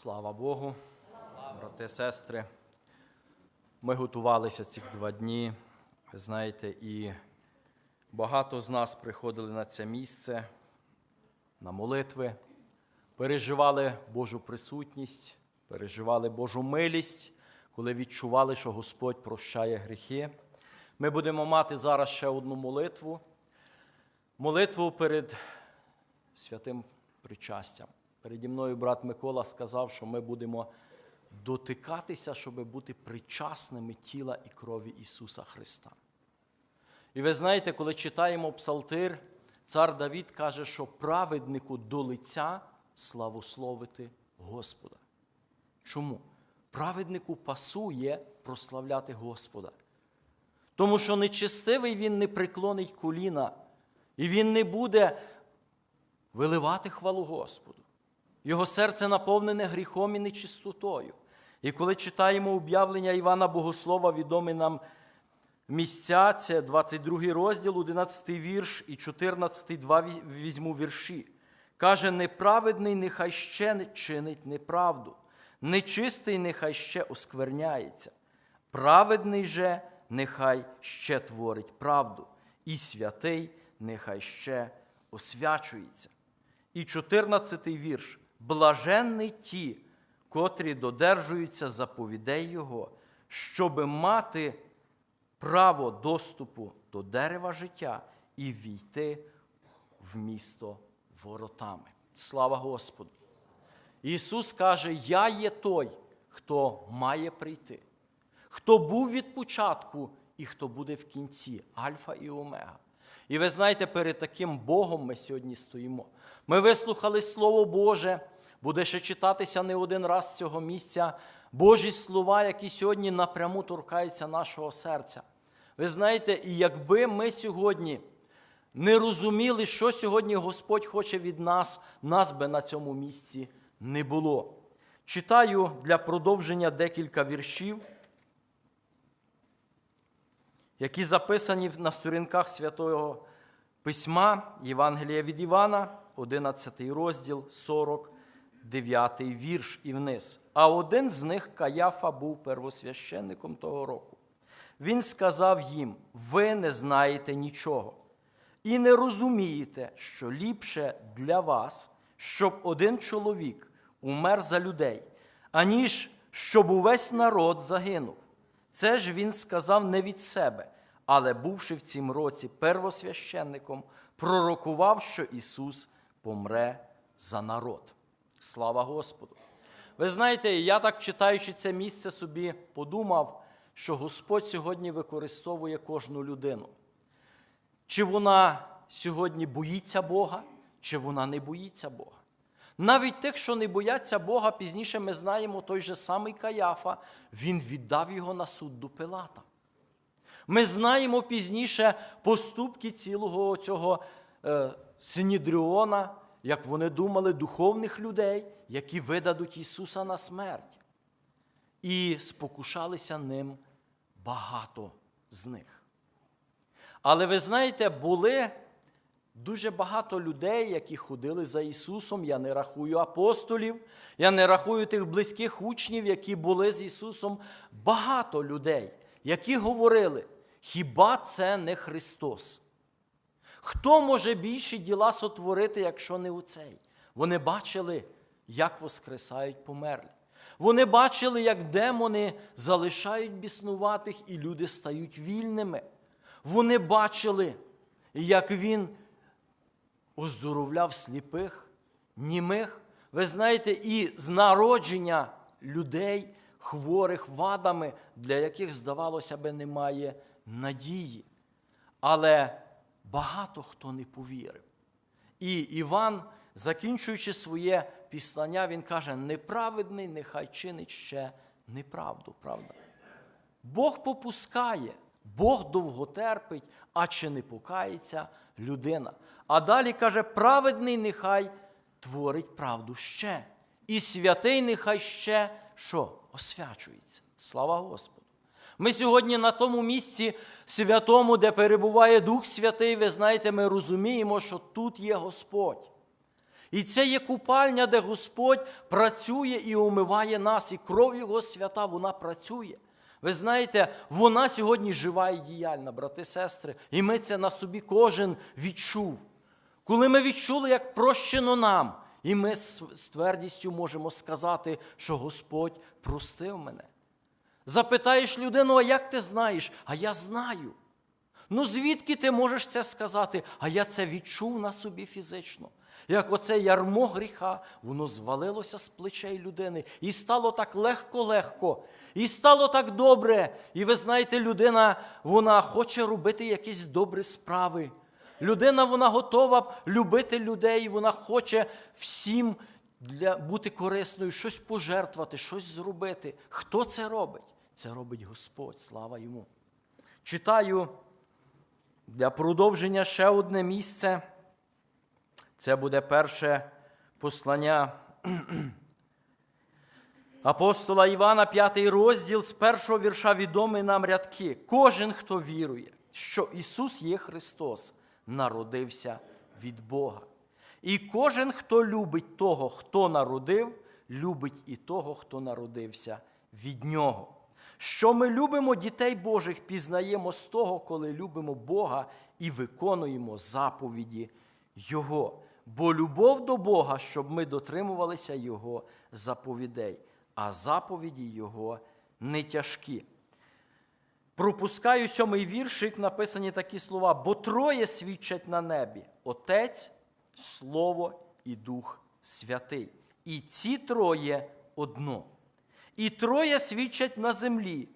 Слава Богу, брати, сестри. Ми готувалися цих два дні, ви знаєте, і багато з нас приходили на це місце, на молитви, переживали Божу присутність, переживали Божу милість, коли відчували, що Господь прощає гріхи. Ми будемо мати зараз ще одну молитву. Молитву перед святим причастям. Переді мною брат Микола сказав, що ми будемо дотикатися, щоб бути причасними тіла і крові Ісуса Христа. І ви знаєте, коли читаємо Псалтир, цар Давід каже, що праведнику до лиця славословити Господа. Чому? Праведнику пасує прославляти Господа. Тому що нечестивий він не преклонить коліна, і він не буде виливати хвалу Господу. Його серце наповнене гріхом і нечистотою. І коли читаємо об'явлення Івана Богослова, відомі нам місця, це 22 розділ, 11 вірш і 14, два візьму вірші. Каже, неправедний нехай ще чинить неправду, нечистий нехай ще оскверняється, праведний же нехай ще творить правду, і святий нехай ще освячується. І 14 вірш. Блаженний ті, котрі додержуються заповідей Його, щоби мати право доступу до дерева життя і війти в місто воротами. Слава Господу! Ісус каже: Я є той, хто має прийти, хто був від початку і хто буде в кінці, Альфа і Омега. І ви знаєте, перед таким Богом ми сьогодні стоїмо. Ми вислухали Слово Боже, буде ще читатися не один раз з цього місця Божі слова, які сьогодні напряму торкаються нашого серця. Ви знаєте, і якби ми сьогодні не розуміли, що сьогодні Господь хоче від нас, нас би на цьому місці не було. Читаю для продовження декілька віршів, які записані на сторінках Святого Письма Євангелія від Івана, 11 розділ, 49 вірш і вниз. А один з них Каяфа був первосвященником того року. Він сказав їм: ви не знаєте нічого і не розумієте, що ліпше для вас, щоб один чоловік умер за людей, аніж щоб увесь народ загинув. Це ж він сказав не від себе, але, бувши в цім році первосвященником, пророкував, що Ісус помре за народ. Слава Господу! Ви знаєте, я так читаючи це місце, собі подумав, що Господь сьогодні використовує кожну людину. Чи вона сьогодні боїться Бога, чи вона не боїться Бога. Навіть тих, що не бояться Бога, пізніше ми знаємо той же самий Каяфа, він віддав його на суд до Пилата. Ми знаємо пізніше поступки цілого цього е, Синідріона, як вони думали, духовних людей, які видадуть Ісуса на смерть. І спокушалися ним багато з них. Але ви знаєте, були дуже багато людей, які ходили за Ісусом. Я не рахую апостолів, я не рахую тих близьких учнів, які були з Ісусом. Багато людей, які говорили, хіба це не Христос? Хто може більші діла сотворити, якщо не оцей? Вони бачили, як воскресають померлі. Вони бачили, як демони залишають біснуватих, і люди стають вільними. Вони бачили, як він оздоровляв сліпих, німих. Ви знаєте, і з народження людей, хворих вадами, для яких, здавалося би, немає надії. Але багато хто не повірив. І Іван, закінчуючи своє післання, він каже: неправедний, нехай чинить ще неправду, правда? Бог попускає, Бог довго терпить, а чи не покається людина. А далі каже, праведний нехай творить правду ще. І святий нехай ще що? Освячується. Слава Господу. Ми сьогодні на тому місці святому, де перебуває Дух Святий, ви знаєте, ми розуміємо, що тут є Господь. І це є купальня, де Господь працює і омиває нас, і кров Його свята, вона працює. Ви знаєте, вона сьогодні жива і діяльна, брати, сестри, і ми це на собі кожен відчув. Коли ми відчули, як прощено нам, і ми з твердістю можемо сказати, що Господь простив мене. Запитаєш людину, а як ти знаєш? А я знаю. Ну звідки ти можеш це сказати? А я це відчув на собі фізично. Як оце ярмо гріха, воно звалилося з плечей людини, і стало так легко-легко, і стало так добре. І ви знаєте, людина вона хоче робити якісь добрі справи. Людина вона готова любити людей, вона хоче всім для бути корисною, щось пожертвувати, щось зробити. Хто це робить? Це робить Господь, слава йому. Читаю для продовження ще одне місце. Це буде перше послання апостола Івана, п'ятий розділ, з першого вірша відомі нам рядки. Кожен, хто вірує, що Ісус є Христос, народився від Бога. І кожен, хто любить того, хто народив, любить і того, хто народився від Нього. Що ми любимо дітей Божих, пізнаємо з того, коли любимо Бога і виконуємо заповіді Його. Бо любов до Бога, щоб ми дотримувалися Його заповідей, а заповіді Його не тяжкі. Пропускаю сьомий віршик, написані такі слова, бо троє свідчать на небі: Отець, Слово і Дух Святий. І ці троє одно. І троє свідчать на землі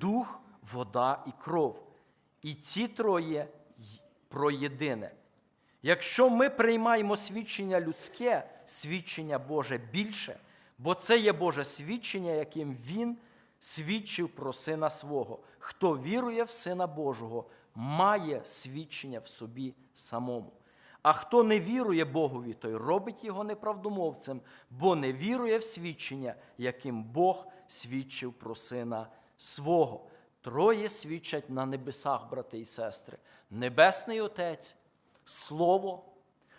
дух, вода і кров. І ці троє про єдине. Якщо ми приймаємо свідчення людське, свідчення Боже більше, бо це є Боже свідчення, яким Він свідчив про Сина свого. Хто вірує в Сина Божого, має свідчення в собі самому. А хто не вірує Богові, той робить його неправдомовцем, бо не вірує в свідчення, яким Бог свідчив про Сина свого. Троє свідчать на небесах, брати і сестри. Небесний Отець, Слово.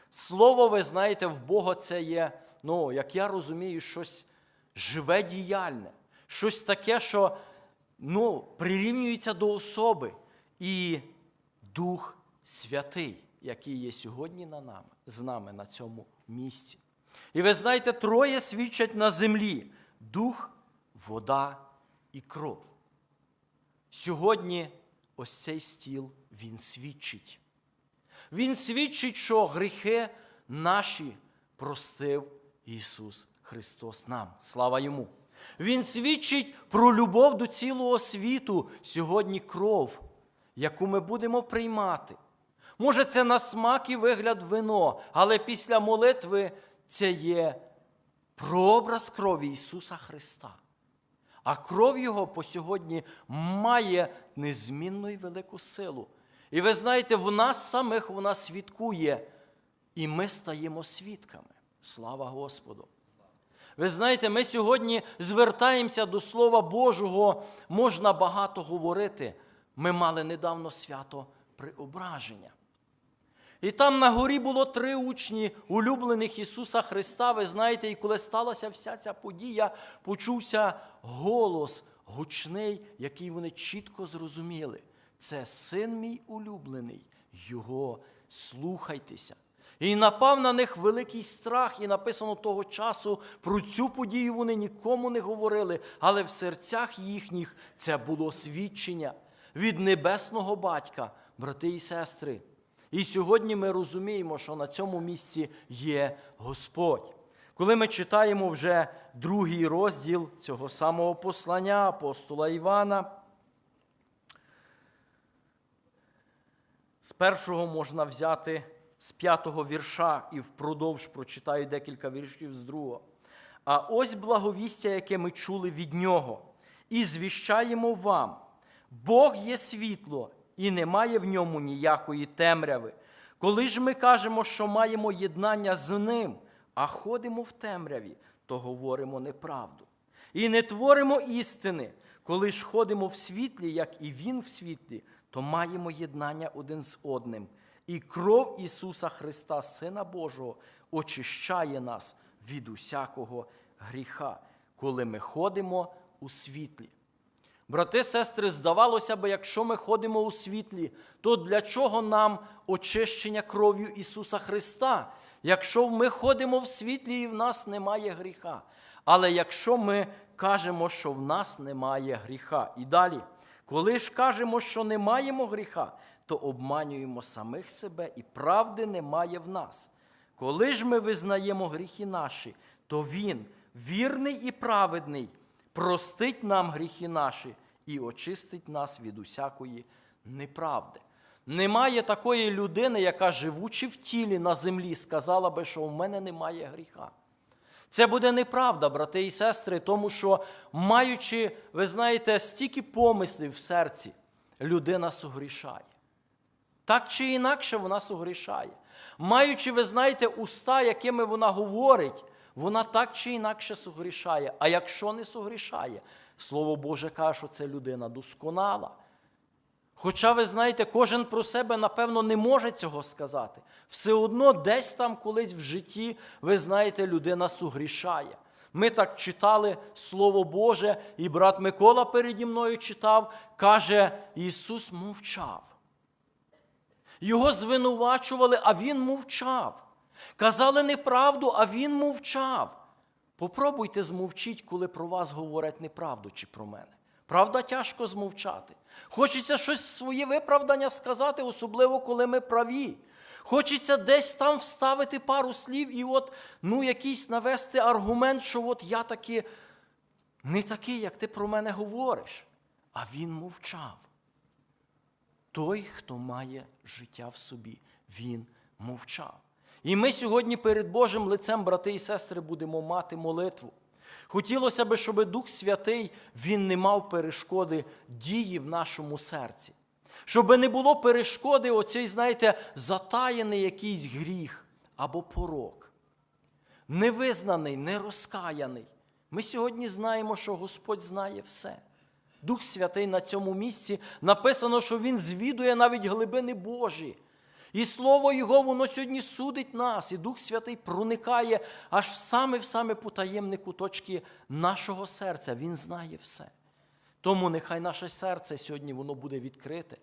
Слово, ви знаєте, в Бога це є, ну, як я розумію, щось живе діяльне, щось таке, що ну, прирівнюється до особи. І Дух Святий, який є сьогодні на нами, з нами на цьому місці. І ви знаєте, троє свідчать на землі: дух, вода і кров. Сьогодні ось цей стіл він свідчить. Він свідчить, що гріхи наші простив Ісус Христос нам. Слава Йому. Він свідчить про любов до цілого світу, сьогодні кров, яку ми будемо приймати. Може, це на смак і вигляд вино, але після молитви це є прообраз крові Ісуса Христа. А кров Його по сьогодні має незмінну і велику силу. І ви знаєте, в нас самих вона свідкує, і ми стаємо свідками. Слава Господу! Ви знаєте, ми сьогодні звертаємося до Слова Божого, можна багато говорити. Ми мали недавно свято преображення. І там на горі було три учні, улюблених Ісуса Христа. Ви знаєте, і коли сталася вся ця подія, почувся голос гучний, який вони чітко зрозуміли. Це син мій улюблений, його слухайтеся. І напав на них великий страх, і написано того часу про цю подію вони нікому не говорили, але в серцях їхніх це було свідчення від небесного батька, брати і сестри. І сьогодні ми розуміємо, що на цьому місці є Господь. Коли ми читаємо вже другий розділ цього самого послання апостола Івана, з першого можна взяти з п'ятого вірша і впродовж прочитаю декілька віршів з другого. А ось благовістя, яке ми чули від нього, і звіщаємо вам: Бог є світло, і немає в ньому ніякої темряви. Коли ж ми кажемо, що маємо єднання з ним, а ходимо в темряві, то говоримо неправду. І не творимо істини. Коли ж ходимо в світлі, як і Він в світлі, то маємо єднання один з одним. І кров Ісуса Христа, Сина Божого, очищає нас від усякого гріха, коли ми ходимо у світлі. Брати, сестри, здавалося б, якщо ми ходимо у світлі, то для чого нам очищення кров'ю Ісуса Христа? Якщо ми ходимо в світлі і в нас немає гріха. Але якщо ми кажемо, що в нас немає гріха, і далі, коли ж кажемо, що не маємо гріха, то обманюємо самих себе і правди немає в нас. Коли ж ми визнаємо гріхи наші, то Він, вірний і праведний, простить нам гріхи наші і очистить нас від усякої неправди. Немає такої людини, яка, живучи в тілі на землі, сказала би, що в мене немає гріха. Це буде неправда, брати і сестри, тому що, маючи, ви знаєте, стільки помислів в серці, людина сугрішає. Так чи інакше вона сугрішає. Маючи, ви знаєте, уста, якими вона говорить, вона так чи інакше сугрішає. А якщо не сугрішає, Слово Боже каже, що це людина досконала. Хоча, ви знаєте, кожен про себе, напевно, не може цього сказати. Все одно десь там колись в житті, ви знаєте, людина сугрішає. Ми так читали Слово Боже, і брат Микола переді мною читав, каже, Ісус мовчав. Його звинувачували, а Він мовчав. Казали неправду, а Він мовчав. Попробуйте змовчіть, коли про вас говорять неправду чи про мене. Правда, тяжко змовчати. Хочеться щось своє виправдання сказати, особливо коли ми праві. Хочеться десь там вставити пару слів і от, ну, якийсь навести аргумент, що от я таки не такий, як ти про мене говориш. А він мовчав. Той, хто має життя в собі, він мовчав. І ми сьогодні перед Божим лицем, брати і сестри, будемо мати молитву. Хотілося б, щоб Дух Святий він не мав перешкоди дії в нашому серці. Щоб не було перешкоди, оцей, знаєте, затаєний якийсь гріх або порок. Невизнаний, нерозкаяний. Ми сьогодні знаємо, що Господь знає все. Дух Святий на цьому місці написано, що Він звідує навіть глибини Божі. І Слово Його, воно сьогодні судить нас, і Дух Святий проникає аж в саме в саме потаємні куточки нашого серця. Він знає все. Тому нехай наше серце сьогодні воно буде відкрите.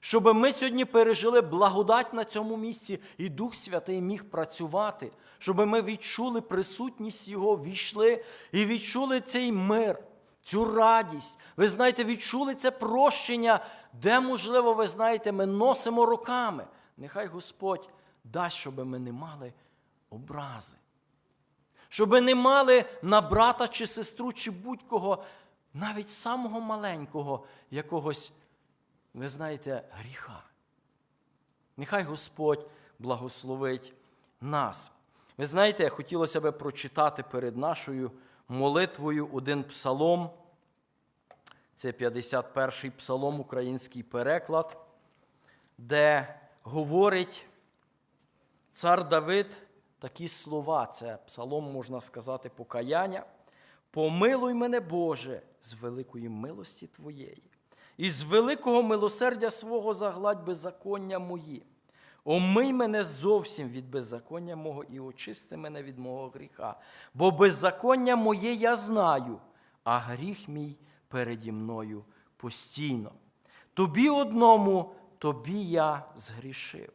Щоб ми сьогодні пережили благодать на цьому місці, і Дух Святий міг працювати, щоб ми відчули присутність Його, війшли і відчули цей мир, цю радість. Ви знаєте, відчули це прощення, де, можливо, ви знаєте, ми носимо роками. Нехай Господь дасть, щоб ми не мали образи. Щоб ми не мали на брата чи сестру, чи будь-кого, навіть самого маленького, якогось, ви знаєте, гріха. Нехай Господь благословить нас. Ви знаєте, хотілося б прочитати перед нашою молитвою один псалом. Це 51-й псалом, український переклад, де говорить цар Давид такі слова. Це псалом, можна сказати, покаяння. Помилуй мене, Боже, з великої милості Твоєї, і з великого милосердя свого загладь беззаконня мої. Омий мене зовсім від беззаконня мого і очисти мене від мого гріха, бо беззаконня моє я знаю, а гріх мій переді мною постійно. Тобі одному, тобі я згрішив,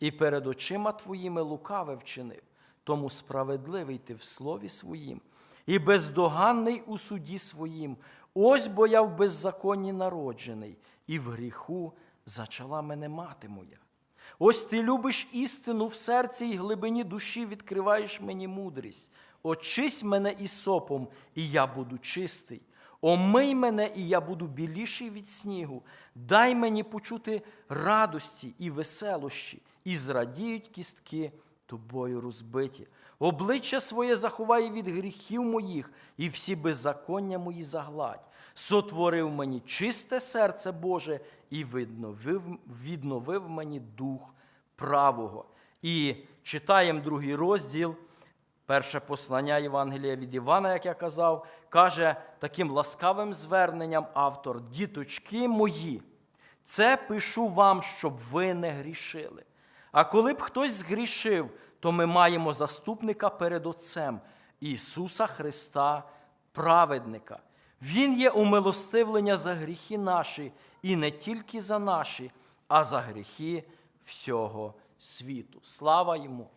і перед очима твоїми лукаве вчинив, тому справедливий ти в слові своїм, і бездоганний у суді своїм. Ось бо я в беззаконні народжений, і в гріху зачала мене мати моя. Ось ти любиш істину в серці і глибині душі відкриваєш мені мудрість. Очись мене ісопом, і я буду чистий. Омий мене, і я буду біліший від снігу. Дай мені почути радості і веселощі, і зрадіють кістки тобою розбиті. Обличчя своє заховай від гріхів моїх, і всі беззаконня мої загладь. Сотворив мені чисте серце Боже і відновив, відновив мені дух правого. І читаємо другий розділ. Перше послання Євангелія від Івана, як я казав, каже таким ласкавим зверненням автор: Діточки мої, це пишу вам, щоб ви не грішили. А коли б хтось згрішив, то ми маємо заступника перед Отцем Ісуса Христа, праведника. Він є умилостивлення за гріхи наші, і не тільки за наші, а за гріхи всього світу. Слава йому!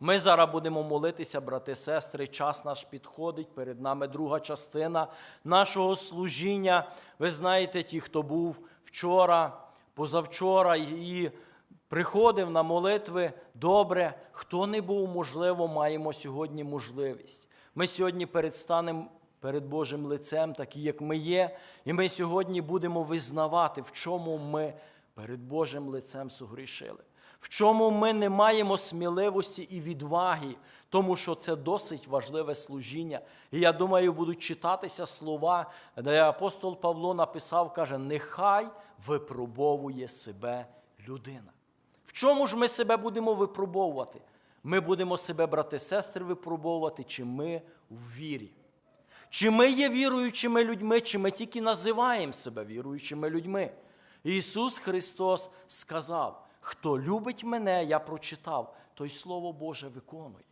Ми зараз будемо молитися, брати, сестри. Час наш підходить. Перед нами друга частина нашого служіння. Ви знаєте, ті, хто був вчора, позавчора і приходив на молитви, добре. Хто не був, можливо, маємо сьогодні можливість. Ми сьогодні передстанемо перед Божим лицем, такі, як ми є, і ми сьогодні будемо визнавати, в чому ми перед Божим лицем согрішили в чому ми не маємо сміливості і відваги, тому що це досить важливе служіння. І я думаю, будуть читатися слова, де апостол Павло написав, каже: нехай випробовує себе людина. В чому ж ми себе будемо випробовувати? Ми будемо себе, брати сестри, випробовувати, чи ми в вірі. Чи ми є віруючими людьми, чи ми тільки називаємо себе віруючими людьми. Ісус Христос сказав: хто любить мене, я прочитав, той Слово Боже виконує.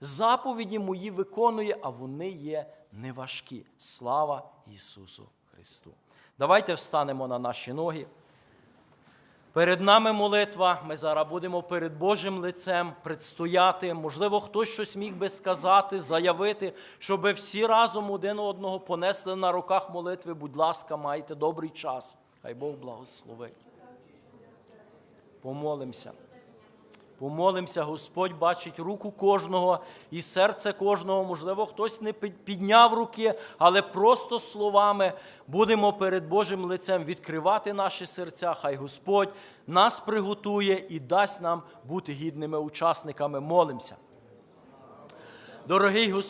Заповіді мої виконує, а вони є неважкі. Слава Ісусу Христу! Давайте встанемо на наші ноги. Перед нами молитва, ми зараз будемо перед Божим лицем предстояти. Можливо, хтось щось міг би сказати, заявити, щоб всі разом один одного понесли на руках молитви. Будь ласка, майте добрий час. Хай Бог благословить. Помолимося. Помолимося, Господь бачить руку кожного і серце кожного. Можливо, хтось не підняв руки, але просто словами будемо перед Божим лицем відкривати наші серця. Хай Господь нас приготує і дасть нам бути гідними учасниками. Молимося. Дорогий Господь.